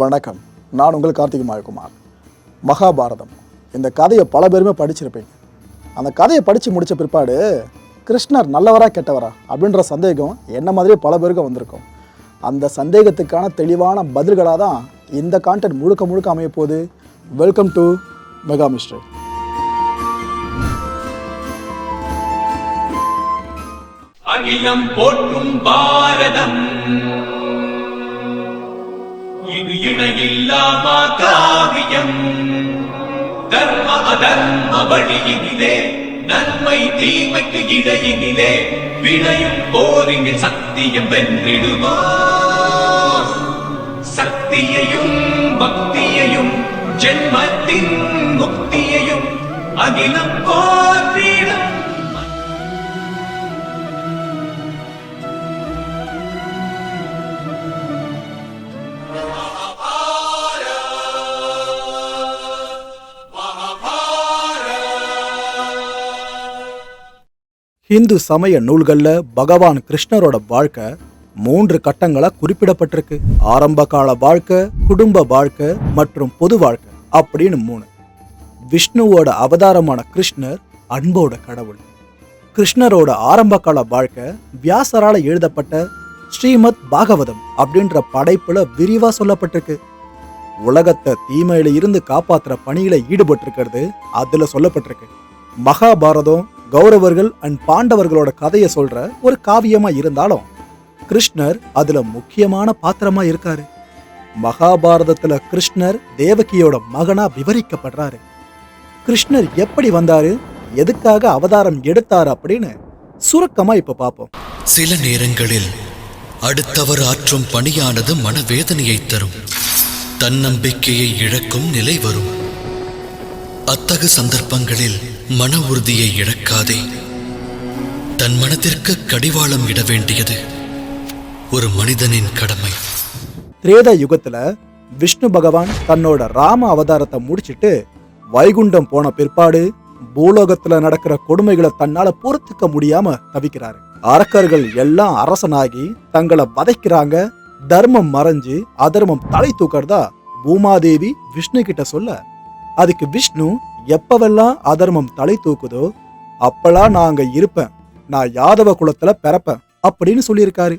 வணக்கம். நான் உங்கள் கார்த்திக் மாயகுமார். மகாபாரதம். இந்த கதையை பல பேருமே படிச்சிருப்பீங்க அந்த கதையை படித்து முடித்த பிற்பாடு கிருஷ்ணர் நல்லவரா கெட்டவரா அப்படின்ற சந்தேகம் என்ன மாதிரியே பல பேருக்கு வந்திருக்கும். அந்த சந்தேகத்துக்கான தெளிவான பதில்களாக தான் இந்த கான்டென்ட் முழுக்க முழுக்க அமைய போகுது. வெல்கம் டு மெகா மிஸ்ட்ரி அகிலம் போற்றும் பாரதம். இணையில்லாமா காவியம்? தர்ம அதர்ம வழியினிலே நன்மை தீமைக்கு இடையினிலே விளையும் போரினில் சத்தியம் வென்றிடுமா? சக்தியையும் பக்தியையும் ஜென்மத்தின் முக்தியையும் அகிலம் போற்றிடும் ஹிந்து சமய நூல்களில் பகவான் கிருஷ்ணரோட வாழ்க்கை மூன்று கட்டங்களாக குறிப்பிடப்பட்டிருக்கு. ஆரம்ப கால வாழ்க்கை குடும்ப வாழ்க்கை மற்றும் பொது வாழ்க்கை அப்படின்னு மூணு. விஷ்ணுவோட அவதாரமான கிருஷ்ணர் அன்போட கடவுள். கிருஷ்ணரோட ஆரம்ப கால வாழ்க்கை வியாசரால் எழுதப்பட்ட ஸ்ரீமத் பாகவதம் அப்படின்ற படைப்புல விரிவா சொல்லப்பட்டிருக்கு. உலகத்தை தீமையில இருந்து காப்பாத்துற பணியில ஈடுபட்டிருக்கிறது அதுல சொல்லப்பட்டிருக்கு. மகாபாரதம் கௌரவர்கள் அண்ட் பாண்டவர்களோட கதையை சொல்ற ஒரு காவியமா இருந்தாலும் கிருஷ்ணர் அதுல முக்கியமான பாத்திரமா இருக்காரு. மகாபாரதத்துல கிருஷ்ணர் தேவகியோட மகனா விவரிக்கப்படுறாரு. கிருஷ்ணர் எப்படி வந்தாரு எதுக்காக அவதாரம் எடுத்தார் அப்படின்னு சுருக்கமா இப்ப பார்ப்போம் சில நேரங்களில் அடுத்தவர் ஆற்றும் பணியானது மனவேதனையை தரும். தன்னம்பிக்கையை இழக்கும் நிலை வரும். அத்தகு சந்தர்ப்பங்களில் மன உறுதியை இழக்காதே. தன் மனதிற்கு கடிவாளம் இட வேண்டியது ஒரு மனிதனின் கடமை. திரேத யுகத்துல விஷ்ணு பகவான் தன்னோட ராம அவதாரத்தை முடிச்சிட்டு வைகுண்டம் போன பிற்பாடு பூலோகத்துல நடக்கிற கொடுமைகளை தன்னால பொறுத்துக்க முடியாம தவிக்கிறாரு. அரக்கர்கள் எல்லாம் அரசனாகி தங்களை வதைக்கிறாங்க. தர்மம் மறைஞ்சு அதர்மம் தலை தூக்கறதா பூமாதேவி விஷ்ணு கிட்ட சொல்ல அதுக்கு விஷ்ணு எப்பவெல்லாம் அதர்மம் தலை தூக்குதோ அப்பெல்லாம் நான் அங்க இருப்பேன். நான் யாதவ குலத்துல பிறப்பேன் அப்படின்னு சொல்லியிருக்காரு.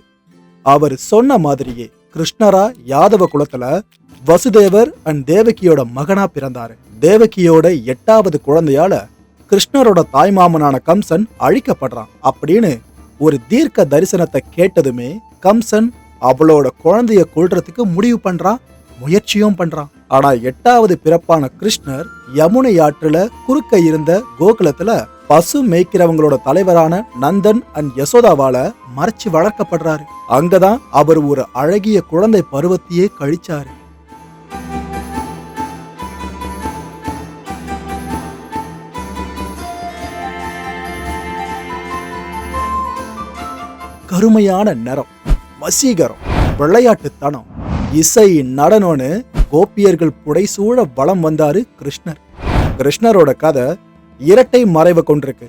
அவர் சொன்ன மாதிரியே கிருஷ்ணரா யாதவ குலத்துல வசுதேவர் அண்ட் தேவகியோட மகனா பிறந்தாரு. தேவகியோட எட்டாவது குழந்தையால கிருஷ்ணரோட தாய்மாமனான கம்சன் அழிக்கப்படுறான் அப்படின்னு ஒரு தீர்க்க தரிசனத்தை கேட்டதுமே கம்சன் அவளோட குழந்தைய கொள்றதுக்கு முடிவு பண்றான் முயற்சியும் பண்றான். ஆனா எட்டாவது பிறப்பான கிருஷ்ணர் யமுனை ஆற்றுல குறுக்க இருந்த கோகுலத்துல பசு மேய்க்கிறவங்களோட தலைவரான நந்தன் அண்ட் யசோதாவால மறைச்சு வளர்க்கப்படுறாரு. அங்கதான் அவர் ஒரு அழகிய குழந்தை பருவத்தையே கழிச்சாரு. கருமையான நிறம் வசீகரம் விளையாட்டுத்தனம். இசை நடனம்னு கோபியர்கள் புடைசூழ வலம் வந்தாரு கிருஷ்ணர். கிருஷ்ணரோட கதை இரட்டை மறைவை கொண்டிருக்கு.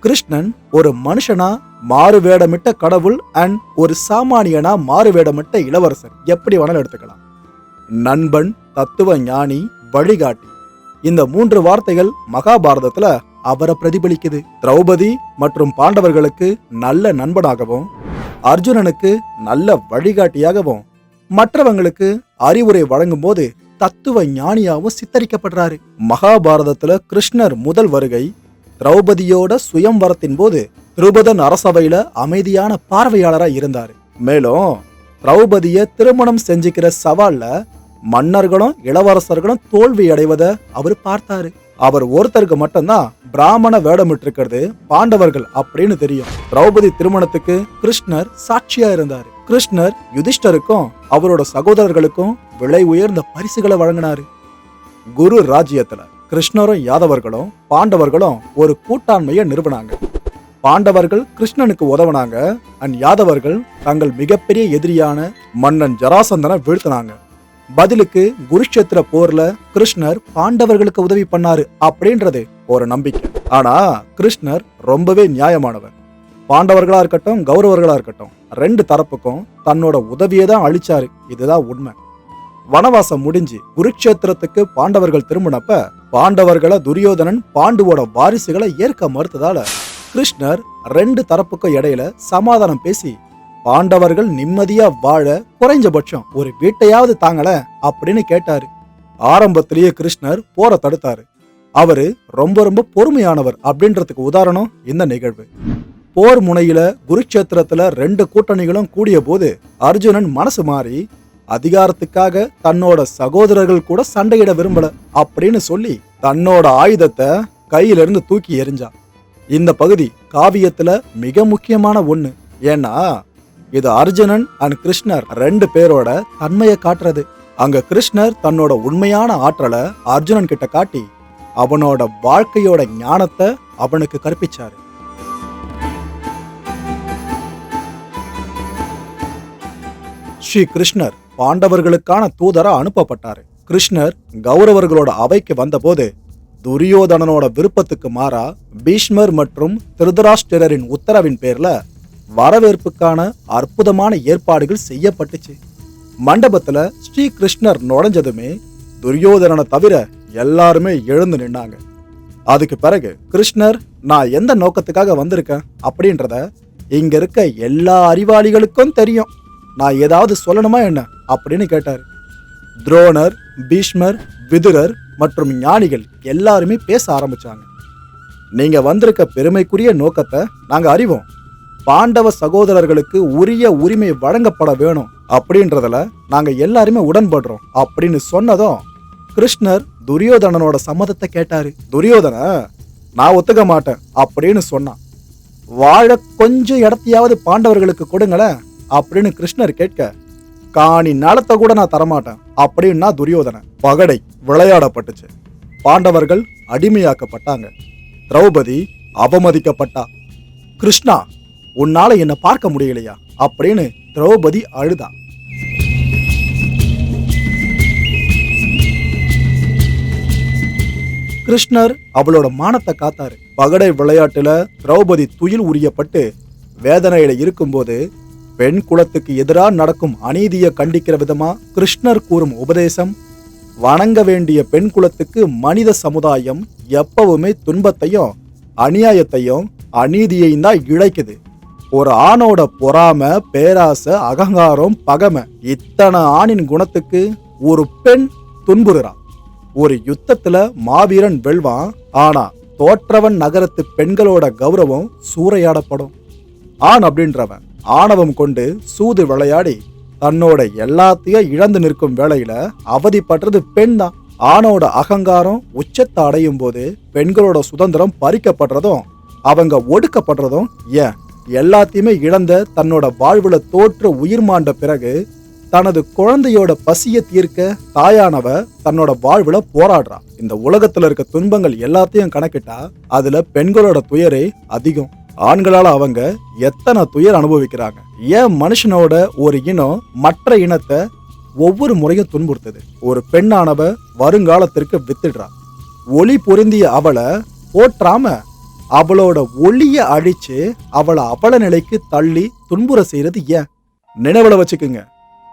கிருஷ்ணன் ஒரு மனுஷனா மாறு வேடமிட்ட கடவுள் அண்ட் ஒரு சாமானியனா மாறு வேடமிட்ட இளவரசர். எப்படி வேணாலும் எடுத்துக்கலாம். நண்பன் தத்துவ ஞானி வழிகாட்டி. இந்த மூன்று வார்த்தைகள் மகாபாரதத்துல அவரை பிரதிபலிக்குது. திரௌபதி மற்றும் பாண்டவர்களுக்கு நல்ல நண்பனாகவும் அர்ஜுனனுக்கு நல்ல வழிகாட்டியாகவும் மற்றவங்களுக்கு அறிவுரை வழங்கும் போது தத்துவ ஞானியாகவும் சித்தரிக்கப்படுறாரு. மகாபாரதத்துல கிருஷ்ணர் முதல் வருகை திரௌபதியோட சுயம்வரத்தின் போது திருபதன் அரசவையில அமைதியான பார்வையாளராக இருந்தார். மேலும் திரௌபதிய திருமணம் செஞ்சுக்கிற சவால்ல மன்னர்களும் இளவரசர்களும் தோல்வி அடைவதை அவர் பார்த்தாரு. அவர் ஒருத்தருக்கு மட்டும்தான் பிராமண வேடமிட்டிருக்கிறது பாண்டவர்கள் அப்படின்னு தெரியும். திரௌபதி திருமணத்துக்கு கிருஷ்ணர் சாட்சியா இருந்தாரு. கிருஷ்ணர் யுதிஷ்டருக்கும் அவரோட சகோதரர்களுக்கும் விலை உயர்ந்த பரிசுகளை வழங்கினாரு. குரு ராஜ்யத்துல கிருஷ்ணரும் யாதவர்களும் பாண்டவர்களும் ஒரு கூட்டாண்மையை நிறுவனாங்க. பாண்டவர்கள் கிருஷ்ணனுக்கு உதவுனாங்க அண்ட் யாதவர்கள் தங்கள் மிகப்பெரிய எதிரியான மன்னன் ஜராசந்தனை வீழ்த்தினாங்க. பதிலுக்கு குருஷேத்திர போர்ல கிருஷ்ணர் பாண்டவர்களுக்கு உதவி பண்ணாரு அப்படின்றது ஒரு நம்பிக்கை. ஆனா கிருஷ்ணர் ரொம்பவே நியாயமானவர். பாண்டவர்களாக இருக்கட்டும் கௌரவர்களாக இருக்கட்டும் ரெண்டு தரப்புக்கும் தன்னோட உதவியை தான் அழிச்சாரு இதுதான் உண்மை. வனவாசம் முடிஞ்சு குருட்சேத்திரத்துக்கு பாண்டவர்கள் திரும்பினப்ப பாண்டவர்களை துரியோதனன் பாண்டுவோட வாரிசுகளை ஏற்க மறுத்ததால கிருஷ்ணர் ரெண்டு தரப்புக்கும் இடையில சமாதானம் பேசி பாண்டவர்கள் நிம்மதியா வாழ குறைஞ்சபட்சம் ஒரு வீட்டையாவது தாங்கள அப்படின்னு கேட்டாரு. ஆரம்பத்திலேயே கிருஷ்ணர் போற தடுத்தாரு. அவரு ரொம்ப ரொம்ப பொறுமையானவர் அப்படின்றதுக்கு உதாரணம் இந்த நிகழ்வு. போர் முனையில குருட்சேத்திரத்துல ரெண்டு கூட்டணிகளும் கூடிய போது அர்ஜுனன் மனசு மாறி அதிகாரத்துக்காக தன்னோட சகோதரர்கள் கூட சண்டையிட விரும்பல அப்படின்னு சொல்லி தன்னோட ஆயுதத்தை கையிலிருந்து தூக்கி எறிஞ்சான். இந்த பகுதி காவியத்துல மிக முக்கியமான ஒண்ணு. ஏன்னா இது அர்ஜுனன் அண்ட் கிருஷ்ணர் ரெண்டு பேரோட தன்மையை காட்டுறது. அங்க கிருஷ்ணர் தன்னோட உண்மையான ஆற்றலை அர்ஜுனன் கிட்ட காட்டி அவனோட வாழ்க்கையோட ஞானத்தை அவனுக்கு கற்பிச்சாரு. ஸ்ரீ கிருஷ்ணர் பாண்டவர்களுக்கான தூதரா அனுப்பப்பட்டாரு. கிருஷ்ணர் கௌரவர்களோட அவைக்கு வந்தபோது துரியோதனனோட விருப்பத்துக்கு மாறா பீஷ்மர் மற்றும் திருதராஷ்டிரரின் உத்தரவின் பேர்ல வரவேற்புக்கான அற்புதமான ஏற்பாடுகள் செய்யப்பட்டுச்சு. மண்டபத்துல ஸ்ரீ கிருஷ்ணர் நுழைஞ்சதுமே துரியோதனனை தவிர எல்லாருமே எழுந்து நின்னாங்க. அதுக்கு பிறகு கிருஷ்ணர் நான் எந்த நோக்கத்துக்காக வந்திருக்கேன்? அப்படின்றத இங்க இருக்க எல்லா அறிவாளிகளுக்கும் தெரியும். நான் ஏதாவது சொல்லணுமா என்ன? அப்படின்னு கேட்டார். துரோணர் பீஷ்மர் விதுரர் மற்றும் ஞானிகள் எல்லாருமே பேச ஆரம்பிச்சாங்க. நீங்க வந்திருக்க பெருமைக்குரிய நோக்கத்தை நாங்க அறிவோம். பாண்டவ சகோதரர்களுக்கு உரிய உரிமை வழங்கப்பட வேணும் அப்படின்றதுல நாங்க எல்லாருமே உடன்படுறோம் அப்படின்னு சொன்னதும் கிருஷ்ணர் துரியோதனனோட சம்மதத்தை கேட்டாரு. துரியோதன நான் ஒத்துக்க மாட்டேன் அப்படின்னு சொன்னான். வாழ கொஞ்சம் இடத்தையாவது பாண்டவர்களுக்கு கொடுங்களேன். அப்படின்னு கிருஷ்ணர் கேட்க காணி நிலத்தை கூட நான் தரமாட்டேன். அப்படின்னா துரியோதனன் பகடை விளையாடப்பட்டுச்சு. பாண்டவர்கள் அடிமையாக்கப்பட்டாங்க. திரௌபதி அவமதிக்கப்பட்டா. கிருஷ்ணா உன்னால என்னை பார்க்க முடியலையா? அப்படின்னு திரௌபதி அழுதா. கிருஷ்ணர் அவளோட மானத்தை காத்தாரு. பகடை விளையாட்டுல திரௌபதி துயில் உரியப்பட்டு வேதனையில இருக்கும்போது பெண் குலத்துக்கு எதிராக நடக்கும் அநீதியை கண்டிக்கிற விதமா கிருஷ்ணர் கூறும் உபதேசம்? வணங்க வேண்டிய பெண் குலத்துக்கு மனித சமுதாயம் எப்பவுமே துன்பத்தையும் அநியாயத்தையும் அநீதியையும் தான் இழைக்குது. ஒரு ஆணோட பொறாம பேராசை அகங்காரம் பகமை இத்தனை ஆணின் குணத்துக்கு ஒரு பெண் துன்புறுறா. ஒரு யுத்தத்துல மாவீரன் வெல்வான் ஆனா தோற்றவன் நகரத்து பெண்களோட கௌரவம் சூறையாடப்படும். ஆண் அப்படின்றவன். ஆணவம் கொண்டு சூது விளையாடி தன்னோட எல்லாத்தையும் இழந்து நிற்கும் வேளையில அவதிப்படுறது பெண் தான். ஆணோட அகங்காரம் உச்சத்தை அடையும் போது பெண்களோட சுதந்திரம் பறிக்கப்படுறதும் அவங்க ஒடுக்கப்படுறதும் ஏன்? எல்லாத்தையுமே இழந்த தன்னோட வாழ்வுல தோற்று உயிர் மாண்ட பிறகு தனது குழந்தையோட பசியை தீர்க்க தாயானவ தன்னோட வாழ்வுல போராடுறா. இந்த உலகத்துல இருக்க துன்பங்கள் எல்லாத்தையும் கணக்கிட்டா அதுல பெண்களோட துயரே அதிகம். ஆண்களால் அவங்க எத்தனை துயர் அனுபவிக்கிறாங்க? ஏன் மனுஷனோட ஒரு இனம் மற்ற இனத்தை ஒவ்வொரு முறையும் துன்புறுத்துது? ஒரு பெண்ணானவ வருங்காலத்திற்கு வித்துடுறா. ஒளி பொருந்திய அவளை போற்றாம அவளோட ஒளிய அழிச்சு அவளை அவல நிலைக்கு தள்ளி துன்புற செய்யறது ஏன்? நினைவுல வச்சுக்குங்க.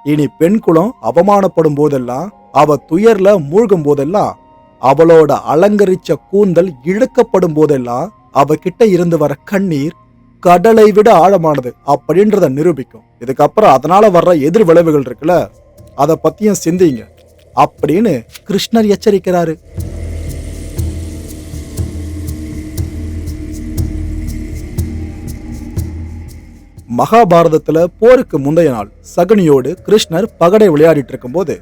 இனி பெண் குலம் அவமானப்படும் போதெல்லாம் அவ துயர்ல மூழ்கும் போதெல்லாம் அவளோட அலங்கரிச்ச கூந்தல் இழுக்கப்படும் போதெல்லாம் அவகிட்ட இருந்து வர கண்ணீர் கடலை விட ஆழமானது அப்படின்றத நிரூபிக்கும். இதுக்கப்புறம் அதனால வர்ற எதிர் விளைவுகள் இருக்குல்ல அதை பத்தியும் சிந்திங்க அப்படின்னு கிருஷ்ணர் எச்சரிக்கிறாரு. மகாபாரதத்துல போருக்கு முந்தைய நாள் சகுனியோடு கிருஷ்ணர் பகடை விளையாடிட்டு இருக்கும்போது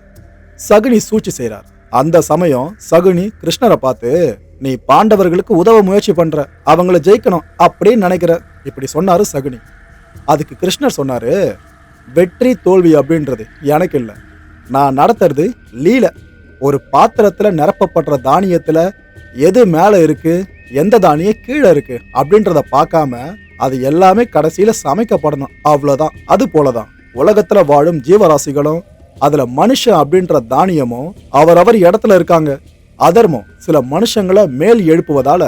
சகுனி சூழ்ச்சி செய்கிறார் அந்த சமயம் சகுனி கிருஷ்ணரை பார்த்து நீ பாண்டவர்களுக்கு உதவ முயற்சி பண்ற அவங்கள ஜெயிக்கணும் அப்படின்னு நினைக்கிற. இப்படி சொன்னாரு சகுனி. அதுக்கு கிருஷ்ணர் சொன்னாரு வெற்றி தோல்வி அப்படின்றது எனக்கு இல்லை. நான் நடத்துறது லீல. ஒரு பாத்திரத்துல நிரப்பப்படுற தானியத்துல எது மேல இருக்கு எந்த தானியம் கீழே இருக்கு அப்படின்றத பார்க்காம அது எல்லாமே கடைசியில சமைக்கப்படணும். அவ்வளோதான் அது போலதான். உலகத்துல வாழும் ஜீவராசிகளும் அதுல மனுஷன் அப்படின்ற தானியமும் அவரவர் இடத்துல இருக்காங்க. அதர்மம் சில மனுஷங்களை மேல் எழுப்புவதால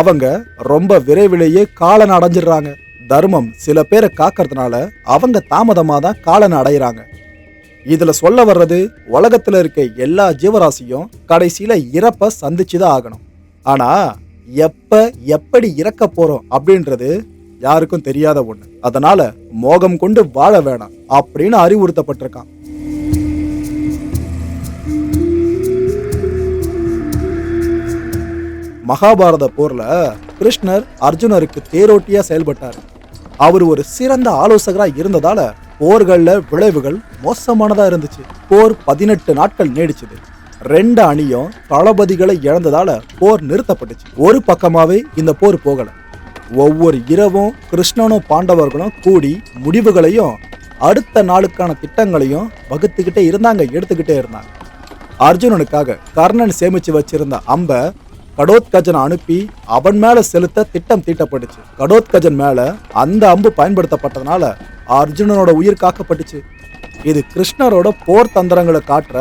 அவங்க ரொம்ப விரைவிலேயே காலன் அடைஞ்சிடுறாங்க. தர்மம் சில பேரை காக்கறதுனால அவங்க தாமதமாக தான் காலன் அடையிறாங்க. இதில் சொல்ல வர்றது உலகத்தில் இருக்க எல்லா ஜீவராசியும் கடைசியில் இறப்பை சந்திச்சு தான் ஆகணும். ஆனால் எப்போ எப்படி இறக்க போகிறோம் அப்படின்றது யாருக்கும் தெரியாத ஒன்று அதனால் மோகம் கொண்டு வாழ வேணாம் அப்படின்னு அறிவுறுத்தப்பட்டிருக்கான். மகாபாரத போர்ல கிருஷ்ணர் அர்ஜுனருக்கு தேரோட்டியா செயல்பட்டார். அவர் ஒரு சிறந்த ஆலோசகரா இருந்ததால போர்கள்ல விளைவுகள் மோசமானதா இருந்துச்சு. போர் பதினெட்டு நாட்கள் நீடிச்சது. ரெண்டு அணியும் தளபதிகளை இழந்ததால போர் நிறுத்தப்பட்டுச்சு. ஒரு பக்கமாவே இந்த போர் போகல. ஒவ்வொரு இரவும் கிருஷ்ணனும் பாண்டவர்களும் கூடி முடிவுகளையும் அடுத்த நாளுக்கான திட்டங்களையும் வகுத்துக்கிட்டே இருந்தாங்க எடுத்துக்கிட்டே இருந்தாங்க. அர்ஜுனனுக்காக கர்ணன் சேமிச்சு வச்சிருந்த அம்ப கடோத்கஜனை அனுப்பி அவன் மேல செலுத்த திட்டம் தீட்டப்பட்டுச்சு. கடோத்கஜன் மேல அந்த அம்பு பயன்படுத்தப்பட்டதுனால அர்ஜுனனோட உயிர் காக்கப்பட்டுச்சு. இது கிருஷ்ணரோட போர் தந்திரங்களை காட்டுற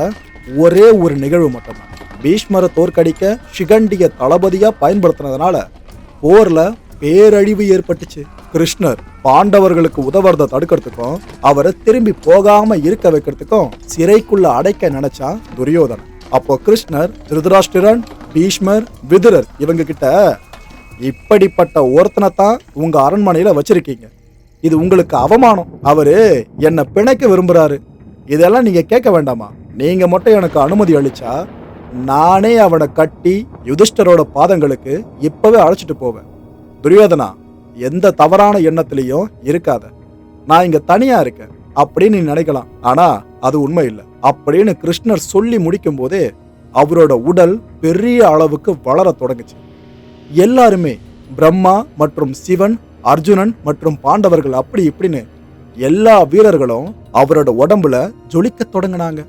ஒரே ஒரு நிகழ்வு மட்டும்தான். பீஷ்மரை தோற்கடிக்க சிகண்டிய தளபதியா பயன்படுத்தினதுனால போர்ல பேரழிவு ஏற்பட்டுச்சு. கிருஷ்ணர் பாண்டவர்களுக்கு உதவுறத தடுக்கிறதுக்கும் அவரை திரும்பி போகாம இருக்க வைக்கிறதுக்கும் சிறைக்குள்ள அடைக்க நினைச்சா துரியோதனன். அப்போ கிருஷ்ணர் திருதராஷ்டிரன் பீஷ்மர் விதுரர் இவங்க கிட்ட இப்படிப்பட்ட ஒருத்தனை தான் உங்க அரண்மனையில வச்சிருக்கீங்க. இது உங்களுக்கு அவமானம். அவரு என்னை பிணைக்க விரும்புறாரு. இதெல்லாம் நீங்க கேட்க வேண்டாமா? நீங்க மட்டும் எனக்கு அனுமதி அளிச்சா நானே அவனை கட்டி யுதிஷ்டரோட பாதங்களுக்கு இப்பவே அழைச்சிட்டு போவேன். துரியோதனா எந்த தவறான எண்ணத்திலையும் இருக்காத. நான் இங்க தனியா இருக்கேன். அப்படின்னு நீ நினைக்கலாம். ஆனா அது உண்மை இல்லை. அப்படின்னு கிருஷ்ணர் சொல்லி முடிக்கும் போதே அவரோட உடல் பெரிய அளவுக்கு வளர தொடங்குச்சு. எல்லாருமே பிரம்மா மற்றும் சிவன் அர்ஜுனன் மற்றும் பாண்டவர்கள் அப்படி இப்படின்னு எல்லா வீரர்களும் அவரோட உடம்புல ஜொலிக்க தொடங்கினாங்க.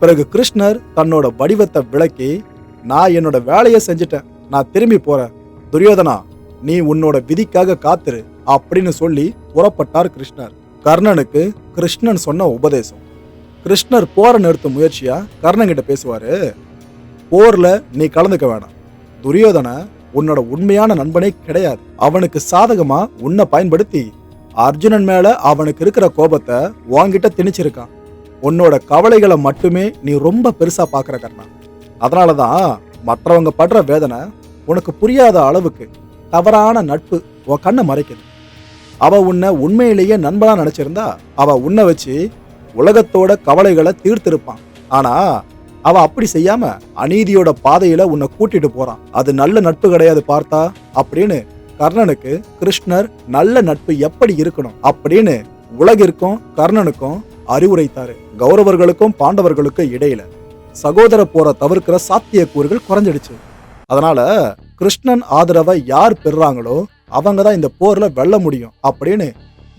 பிறகு கிருஷ்ணர் தன்னோட வடிவத்தை விளக்கி நான் என்னோட வேலையை செஞ்சுட்டேன். நான் திரும்பி போறேன். துரியோதனா நீ உன்னோட விதிக்காக காத்துரு அப்படின்னு சொல்லி புறப்பட்டார் கிருஷ்ணர். கர்ணனுக்கு கிருஷ்ணன் சொன்ன உபதேசம். கிருஷ்ணர் போற நிறுத்தும் முயற்சியா கர்ணன் கிட்ட பேசுவாரு போர்ல நீ கலந்துக்க வேணாம். துரியோதன உன்னோட உண்மையான நண்பனே கிடையாது. அவனுக்கு சாதகமா உன்னை பயன்படுத்தி அர்ஜுனன் மேல அவனுக்கு இருக்கிற கோபத்தை வாங்கிட்ட திணிச்சிருக்கான். உன்னோட கவலைகளை மட்டுமே நீ ரொம்ப பெருசா பாக்குற கர்ணா. அதனாலதான் மற்றவங்க படுற வேதனை உனக்கு புரியாத அளவுக்கு தவறான நட்பு உன் கண்ணை மறைக்குது. அவ உன்னை உண்மையிலேயே நண்பனா நினைச்சிருந்தா அவ உன்னை வச்சு உலகத்தோட கவலைகளை தீர்த்திருப்பான். ஆனா அவ அப்படி செய்யாம அநீதியோட பாதையில உன்னை கூட்டிட்டு போறான். அது நல்ல நட்பு கிடையாது பார்த்தா? அப்படின்னு கர்ணனுக்கு கிருஷ்ணர் நல்ல நட்பு எப்படி இருக்கணும்? அப்படின்னு உலகிற்கும் கர்ணனுக்கும் அறிவுரைத்தாரு. கௌரவர்களுக்கும் பாண்டவர்களுக்கும் இடையில சகோதர போரை தவிர்க்கிற சாத்தியக்கூறுகள் குறைஞ்சிடுச்சு. அதனால கிருஷ்ணன் ஆதரவை யார் பெறாங்களோ அவங்க தான் இந்த போர்ல வெல்ல முடியும் அப்படின்னு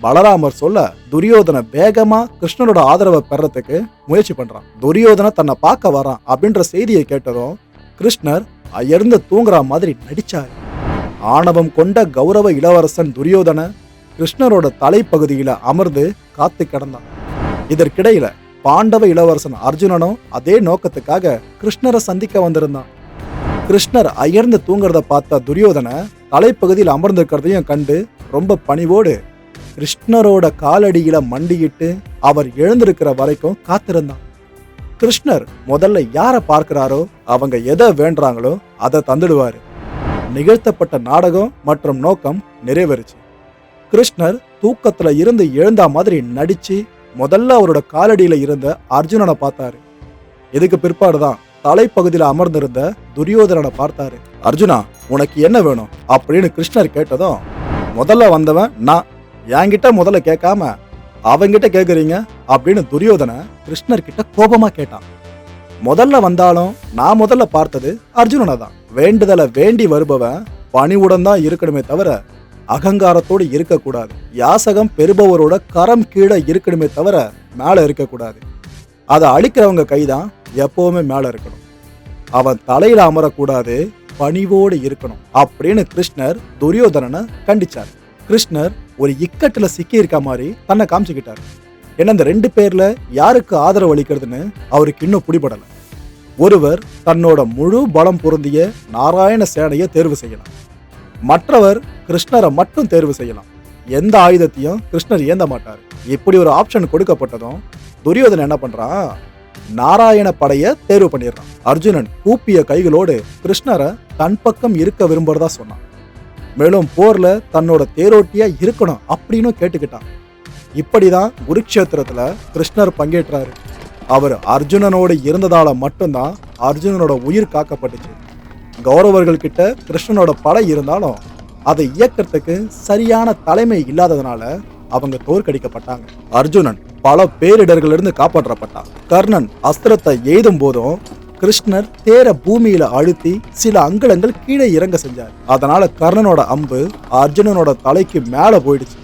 பலராமர் சொல்ல துரியோதன வேகமா கிருஷ்ணனோட ஆதரவை பெறத்துக்கு முயற்சி பண்றான். துரியோதன தன்னை பார்க்க வரான் அப்படின்ற செய்தியை கேட்டதும் கிருஷ்ணர் அயர்ந்து தூங்குற மாதிரி நடிச்சார். ஆணவம் கொண்ட கௌரவ இளவரசன் துரியோதன கிருஷ்ணரோட தலைப்பகுதியில அமர்ந்து காத்து கிடந்தான். இதற்கிடையில பாண்டவ இளவரசன் அர்ஜுனனும் அதே நோக்கத்துக்காக கிருஷ்ணரை சந்திக்க வந்திருந்தான். கிருஷ்ணர் அயர்ந்து தூங்குறத பார்த்த துரியோதன தலைப்பகுதியில் அமர்ந்திருக்கிறதையும் கண்டு ரொம்ப பணிவோடு கிருஷ்ணரோட காலடியில மண்டியிட்டு அவர் எழுந்திருக்கிற வரைக்கும் காத்திருந்தான். கிருஷ்ணர் முதல்ல யாரை பார்க்கிறாரோ அவங்க எதை வேண்டுறாங்களோ அதை தந்துடுவாரு. நிகழ்த்தப்பட்ட நாடகம் மற்றும் நோக்கம் நிறைவேறுச்சு. கிருஷ்ணர் தூக்கத்துல இருந்து எழுந்தா மாதிரி நடிச்சு முதல்ல அவரோட காலடியில இருந்த அர்ஜுனனை பார்த்தாரு. இதுக்கு பிற்பாடுதான் தலைப்பகுதியில அமர்ந்திருந்த துரியோதனனை பார்த்தாரு. அர்ஜுனா உனக்கு என்ன வேணும்? அப்படின்னு கிருஷ்ணர் கேட்டதும் முதல்ல வந்தவன் நான். என்கிட்ட முதல்ல கேட்காம அவங்கிட்ட கேட்குறீங்க அப்படின்னு துரியோதனை கிருஷ்ணர்கிட்ட கோபமாக கேட்டான். முதல்ல வந்தாலும் நான் முதல்ல பார்த்தது அர்ஜுனனை தான். வேண்டுதலை வேண்டி வருபவன் பணிவுடன் தான் இருக்கணுமே தவிர அகங்காரத்தோடு இருக்கக்கூடாது. யாசகம் பெறுபவரோட கரம் கீழே இருக்கணுமே தவிர மேலே இருக்கக்கூடாது. அதை அழிக்கிறவங்க கைதான் எப்பவுமே மேலே இருக்கணும். அவன் தலையில் அமரக்கூடாது பணிவோடு இருக்கணும் அப்படின்னு கிருஷ்ணர் துரியோதனனை கண்டிச்சார். கிருஷ்ணர் ஒரு இக்கட்டில் சிக்கி இருக்க மாதிரி தன்னை காமிச்சுக்கிட்டார். ஏன்னா இந்த ரெண்டு பேரில் யாருக்கு ஆதரவு அளிக்கிறதுன்னு அவருக்கு இன்னும் பிடிபடலை. ஒருவர் தன்னோட முழு பலம் பொருந்திய நாராயண சேனையை தேர்வு செய்யலாம். மற்றவர் கிருஷ்ணரை மட்டும் தேர்வு செய்யலாம். எந்த ஆயுதத்தையும் கிருஷ்ணர் ஏந்த மாட்டார். இப்படி ஒரு ஆப்ஷன் கொடுக்கப்பட்டதும் துரியோதன் என்ன பண்ணுறான் நாராயண படைய தேர்வு பண்ணிடுறான். அர்ஜுனன் கூப்பிய கைகளோடு கிருஷ்ணரை தன் பக்கம் இருக்க விரும்புறதா சொன்னான். மேலும் போர்ல தன்னோட தேரோட்டியா இருக்கணும் அப்படின்னு கேட்டுக்கிட்டான். இப்படிதான் குருக்ஷேத்திரத்துல கிருஷ்ணர் பங்கேற்றாரு. அவர் அர்ஜுனனோடு இருந்ததால மட்டும்தான் அர்ஜுனனோட உயிர் காக்கப்பட்டுச்சு. கௌரவர்கள் கிட்ட கிருஷ்ணனோட படை இருந்தாலும் அதை இயக்கிறதுக்கு சரியான தலைமை இல்லாததுனால அவங்க தோற்கடிக்கப்பட்டாங்க. அர்ஜுனன் பல பேரிடர்களிருந்து காப்பாற்றப்பட்டான். கர்ணன் அஸ்திரத்தை எய்தும் போதும் கிருஷ்ணர் தேர பூமியில அழுத்தி சில அங்குலங்கள் கீழே இறங்க செஞ்சார். அதனால கர்ணனோட அம்பு அர்ஜுனனோட தலைக்கு மேல போயிடுச்சு.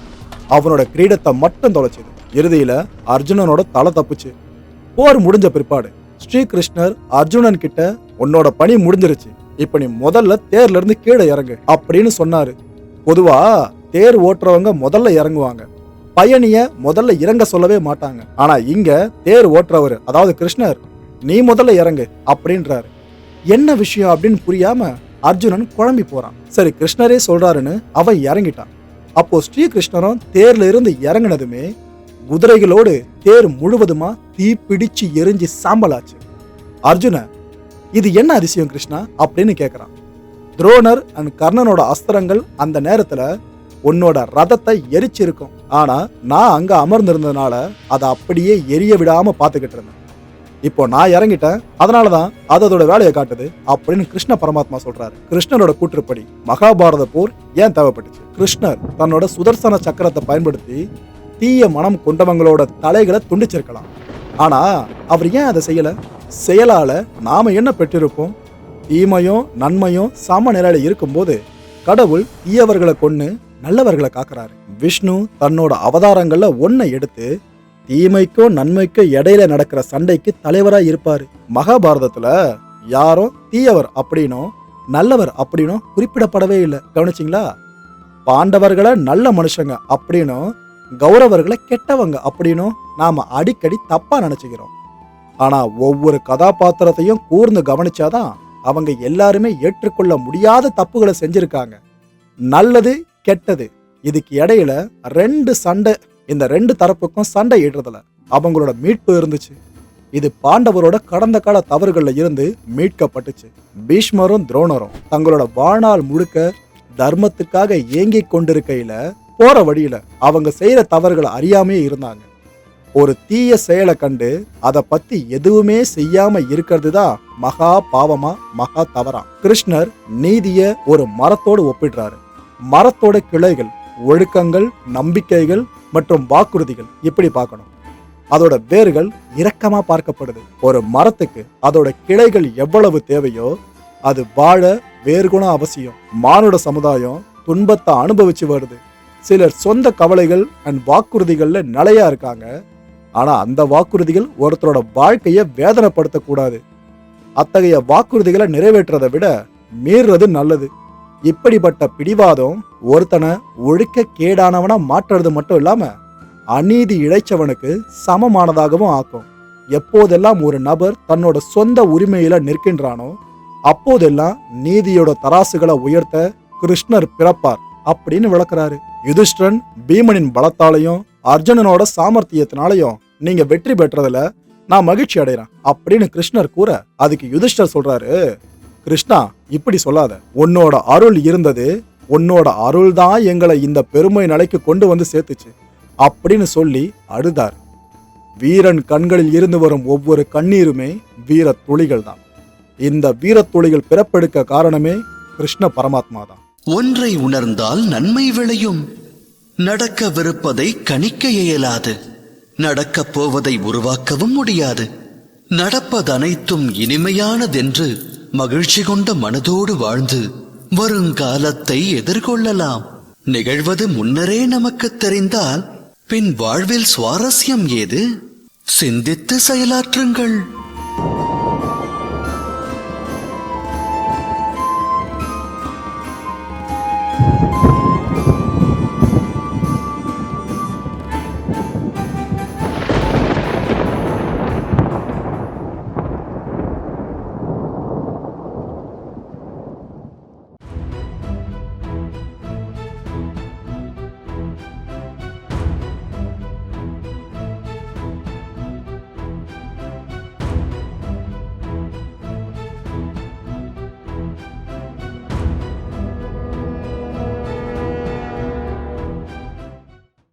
அவனோட கிரீடத்தை மட்டும் தொலைச்சது. இறுதியில அர்ஜுனனோட தலை தப்புச்சு. போர் முடிஞ்ச பிற்பாடு ஸ்ரீகிருஷ்ணர் அர்ஜுனன் கிட்ட உன்னோட பணி முடிஞ்சிருச்சு. இப்ப நீ முதல்ல தேர்ல இருந்து கீழே இறங்கு. அப்படின்னு சொன்னாரு. பொதுவா தேர் ஓட்டுறவங்க முதல்ல இறங்குவாங்க. பயணிய முதல்ல இறங்க சொல்லவே மாட்டாங்க. ஆனா இங்க தேர் ஓட்டுறவர் அதாவது கிருஷ்ணர் நீ முதல்ல இறங்கு அப்படின்றாரு. என்ன விஷயம் அப்படின்னு புரியாம அர்ஜுனன் குழம்பி போறான். சரி கிருஷ்ணரே சொல்றாருன்னு அவன் இறங்கிட்டான். அப்போ ஸ்ரீகிருஷ்ணரும் தேர்ல இருந்து இறங்குனதுமே குதிரைகளோடு தேர் முழுவதுமா தீ பிடிச்சு எரிஞ்சு சாம்பலாச்சு. அர்ஜுன இது என்ன அதிசயம் கிருஷ்ணா? அப்படின்னு கேட்குறான் துரோணர் அண்ட் கர்ணனோட அஸ்திரங்கள் அந்த நேரத்தில் உன்னோட ரதத்தை எரிச்சிருக்கும். ஆனால் நான் அங்கே அமர்ந்திருந்ததுனால அதை அப்படியே எரிய விடாமல் பார்த்துக்கிட்டு இருந்தேன். இப்போ நான் இறங்கிட்டேன் அதனாலதான் அது அதோட வேலையை காட்டுது அப்படின்னு கிருஷ்ண பரமாத்மா சொல்றாரு. கிருஷ்ணரோட கூற்றுப்படி மகாபாரத போர் ஏன் தேவைப்பட்டுச்சு? கிருஷ்ணர் தன்னோட சுதர்சன சக்கரத்தை பயன்படுத்தி தீய மனம் கொண்டவங்களோட தலைகளை துண்டிச்சிருக்கலாம். ஆனா அவர் ஏன் அதை செய்யல? செயலால நாம என்ன பெற்றிருப்போம்? தீமையும் நன்மையும் சம நிலையில இருக்கும்போது கடவுள் தீயவர்களை கொண்டு நல்லவர்களை காக்குறாரு. விஷ்ணு தன்னோட அவதாரங்கள்ல ஒன்னை எடுத்து தீமைக்கும் நன்மைக்கும் இடையில நடக்கிற சண்டைக்கு தலைவரா இருப்பாரு. மகாபாரதத்துல யாரும் தீயவர் அப்படின்னும் நல்லவர் அப்படின்னும் குறிப்பிடப்படவே இல்லை. கவனிச்சிங்களா? பாண்டவர்களை நல்ல மனுஷங்க அப்படின்னும் கௌரவர்களை கெட்டவங்க அப்படின்னும் நாம அடிக்கடி தப்பா நினைச்சுக்கிறோம். ஆனா ஒவ்வொரு கதாபாத்திரத்தையும் கூர்ந்து கவனிச்சாதான் அவங்க எல்லாருமே ஏற்றுக்கொள்ள முடியாத தப்புகளை செஞ்சிருக்காங்க. நல்லது கெட்டது. இதுக்கு இடையில ரெண்டு சண்டை இந்த ரெண்டு தரப்புக்கும் சண்டை இடுறதுல அவங்களோட மீட்பு இருந்துச்சு. இது பாண்டவரோட கடந்த கால தவறுகள்ல இருந்து மீட்கப்பட்டுச்சு. பீஷ்மரும் துரோணரும் தங்களோட வாழ்நாள் முழுக்க தர்மத்துக்காக ஏங்கி கொண்டிருக்கையில போற வழியில அவங்க செய்யற தவறுகளை அறியாமே இருந்தாங்க. ஒரு தீய செயலை கண்டு அதை பத்தி எதுவுமே செய்யாம இருக்கிறது தான் மகா பாவமா மகா தவறா. கிருஷ்ணர் நீதிய ஒரு மரத்தோடு ஒப்பிடுறாரு. மரத்தோட கிளைகள் ஒழுக்கங்கள் நம்பிக்கைகள் மற்றும் வாக்குறுதிகள் இப்படி பார்க்கணும். அதோட வேர்கள் இரக்கமா பார்க்கப்படுது. ஒரு மரத்துக்கு அதோட கிளைகள் எவ்வளவு தேவையோ அது வாழ வேர்குணம் அவசியம். மானுட சமுதாயம் துன்பத்தை அனுபவிச்சு வருது. சிலர் சொந்த கவலைகள் அண்ட் வாக்குறுதிகள்ல நிலையா இருக்காங்க. ஆனா அந்த வாக்குறுதிகள் ஒருத்தரோட வாழ்க்கையை வேதனைப்படுத்தக்கூடாது. அத்தகைய வாக்குறுதிகளை நிறைவேற்றதை விட மீறுறது நல்லது. இப்படிப்பட்ட பிடிவாதம் ஒருத்தனை ஒழுக்க கேடானவனா மாற்றுறது மட்டும் இல்லாம அநீதி இழைச்சவனுக்கு சமமானதாகவும் ஆக்கும். எப்போதெல்லாம் ஒரு நபர் தன்னோட சொந்த உரிமையில நிற்கின்றானோ அப்போதெல்லாம் நீதியோட தராசுகளை உயர்த்த கிருஷ்ணர் பிறப்பார் அப்படின்னு விளக்குறாரு. யுதிஷ்டன் பீமனின் பலத்தாலையும் அர்ஜுனனோட சாமர்த்தியத்தினாலையும் நீங்க வெற்றி பெற்றதுல நான் மகிழ்ச்சி அடைறேன் அப்படின்னு கிருஷ்ணர் கூற அதுக்கு யுதிஷ்டர் சொல்றாரு. கிருஷ்ணா இப்படி சொல்லாத. உன்னோட அருள் இருந்தது உன்னோட அருள் தான் எங்களை இந்த பெருமை நிலைக்கு கொண்டு வந்து சேர்த்துச்சு. அப்படின்னு சொல்லி அழுதார். வீரன் கண்களில் இருந்து வரும் ஒவ்வொரு கண்ணீருமே வீர துளிகள் தான் இந்த வீரத்துளிகள் பிறப்பெடுக்க காரணமே கிருஷ்ண பரமாத்மா தான் ஒன்றை உணர்ந்தால் நன்மை விளையும். நடக்கவிருப்பதை கணிக்க இயலாது. நடக்கப் போவதை உருவாக்கவும் முடியாது. நடப்பதனைத்தும் இனிமையானதென்று மகிழ்ச்சி கொண்ட மனதோடு வாழ்ந்து வருங்காலத்தை எதிர்கொள்ளலாம். நிகழ்வது முன்னரே நமக்கு தெரிந்தால் பின் வாழ்வில் சுவாரஸ்யம் ஏது? சிந்தித்து செயலாற்றுங்கள்.